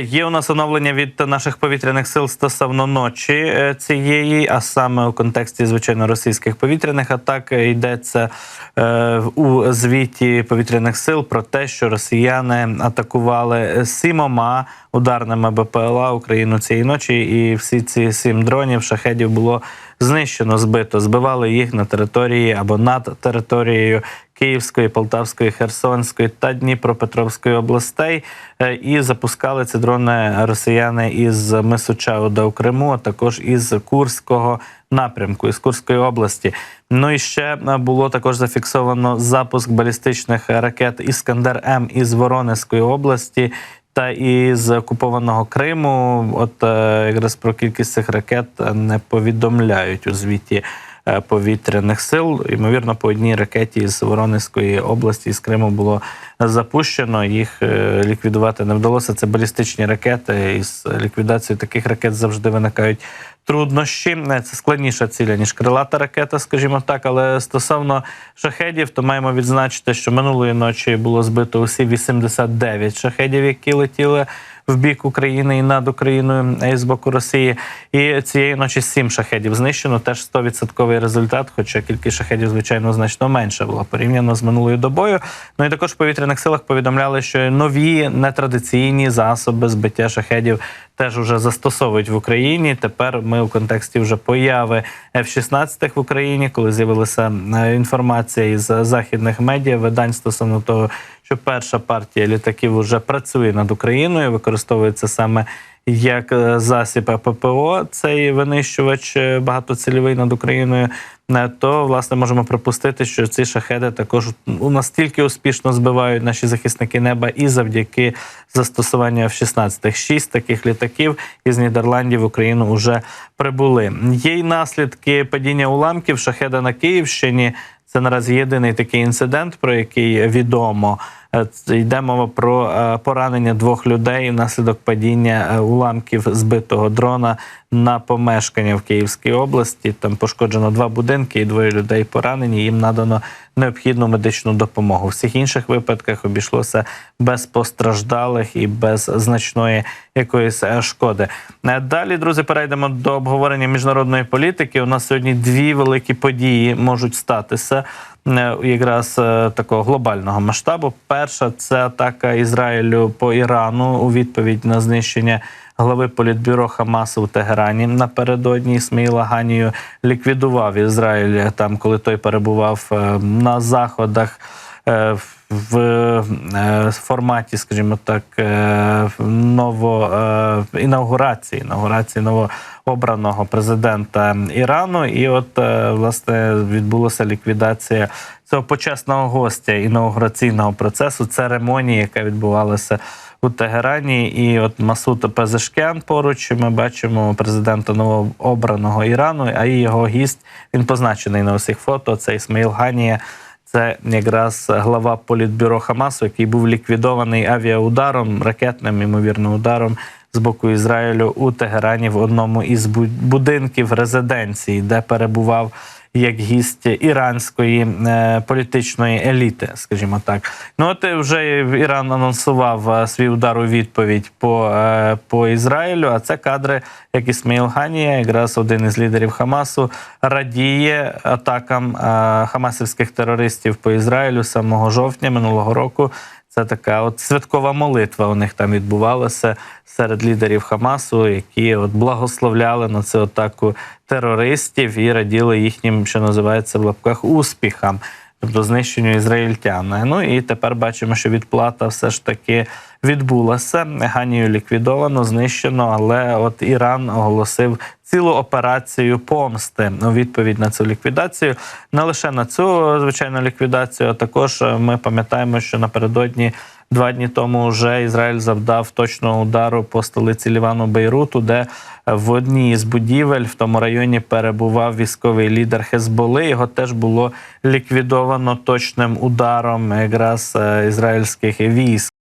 Є у нас оновлення від наших повітряних сил стосовно ночі е, цієї, а саме у контексті звичайно російських повітряних атак йдеться е, у звіті повітряних сил про те, що росіяни атакували сімома ударними БПЛА Україну цієї ночі, і всі ці сім дронів шахедів було знищено, збито. Збивали їх на території або над територією Київської, Полтавської, Херсонської та Дніпропетровської областей. Е, І запускали ці дрони росіяни із мису Чауда у Криму, а також із Курського напрямку, із Курської області. Ну і ще е, було також зафіксовано запуск балістичних ракет Іскандер М із Воронезької області. Та із окупованого Криму, от е, якраз про кількість цих ракет не повідомляють у звіті повітряних сил. Ймовірно, по одній ракеті з Воронезької області з Криму було запущено. Їх е, ліквідувати не вдалося. Це балістичні ракети. З ліквідацією таких ракет завжди виникають труднощі. Е, Це складніша ціля, ніж крилата ракета, скажімо так. Але стосовно шахедів, то маємо відзначити, що минулої ночі було збито усі 89 шахедів, які летіли в бік України і над Україною і з боку Росії. І цієї ночі сім шахедів знищено. Теж 100% результат, хоча кількість шахедів, звичайно, значно менша була порівняно з минулою добою. Ну і також в повітряних силах повідомляли, що нові нетрадиційні засоби збиття шахедів теж уже застосовують в Україні. Тепер ми у контексті вже появи F-16 в Україні, коли з'явилася е, інформація із західних медіа, видань стосовно того, що перша партія літаків вже працює над Україною, використовується саме як е, засіб ППО, цей винищувач е, багатоцільовий над Україною. е, То власне можемо припустити, що ці шахеди також настільки успішно збивають наші захисники неба і завдяки застосуванню F-16. Шість таких літаків із Нідерландів в Україну вже прибули. Є й наслідки падіння уламків шахеда на Київщині. Це наразі єдиний такий інцидент, про який відомо. Е, Йде мова про е, поранення двох людей внаслідок падіння е, уламків збитого дрона на помешкання в Київській області. Там пошкоджено два будинки і двоє людей поранені. Їм надано необхідну медичну допомогу. В всіх інших випадках обійшлося без постраждалих і без значної якоїсь шкоди. Далі, друзі, перейдемо до обговорення міжнародної політики. У нас сьогодні дві великі події можуть статися. Е, Якраз е, такого глобального масштабу. Перша це атака Ізраїлю по Ірану у відповідь на знищення глави політбюро Хамасу в Тегерані. Напередодні Ісмаїла Ганію ліквідував Ізраїль там, коли той перебував е, на заходах. е, В е, форматі, скажімо так, е, ново е, інаугурації, інаугурації новообраного президента Ірану. І от е, власне відбулася ліквідація цього почесного гостя інаугураційного процесу, церемонії, яка відбувалася у Тегерані. І от Масуд Пезешкян поруч ми бачимо президента новообраного Ірану, а і його гість він позначений на усіх фото. Це Ісмаїл Ганія. Це якраз глава політбюро Хамасу, який був ліквідований авіаударом, ракетним ймовірно ударом з боку Ізраїлю у Тегерані в одному із бу- будинків резиденції, де перебував як гість іранської е, політичної еліти, скажімо так. Ну от вже Іран анонсував е, свій удар у відповідь по, е, по Ізраїлю. А це кадри, як Ісмаїл Ганія, якраз один із лідерів Хамасу, радіє атакам хамасівських терористів по Ізраїлю з самого жовтня минулого року. Це така от святкова молитва. У них там відбувалася серед лідерів Хамасу, які от благословляли на цю атаку терористів і раділи їхнім, що називається в лапках, успіхам, тобто знищенню ізраїльтян. Ну і тепер бачимо, що відплата все ж таки відбулася. Ганію ліквідовано, знищено, але от Іран оголосив цілу операцію помсти у відповідь на цю ліквідацію. Не лише на цю звичайну ліквідацію, а також е, ми пам'ятаємо, що напередодні. Два дні тому вже Ізраїль завдав точного удару по столиці Лівану Бейруту, де в одній з будівель в тому районі перебував військовий лідер Хезболи. Його теж було ліквідовано точним ударом якраз е, ізраїльських військ.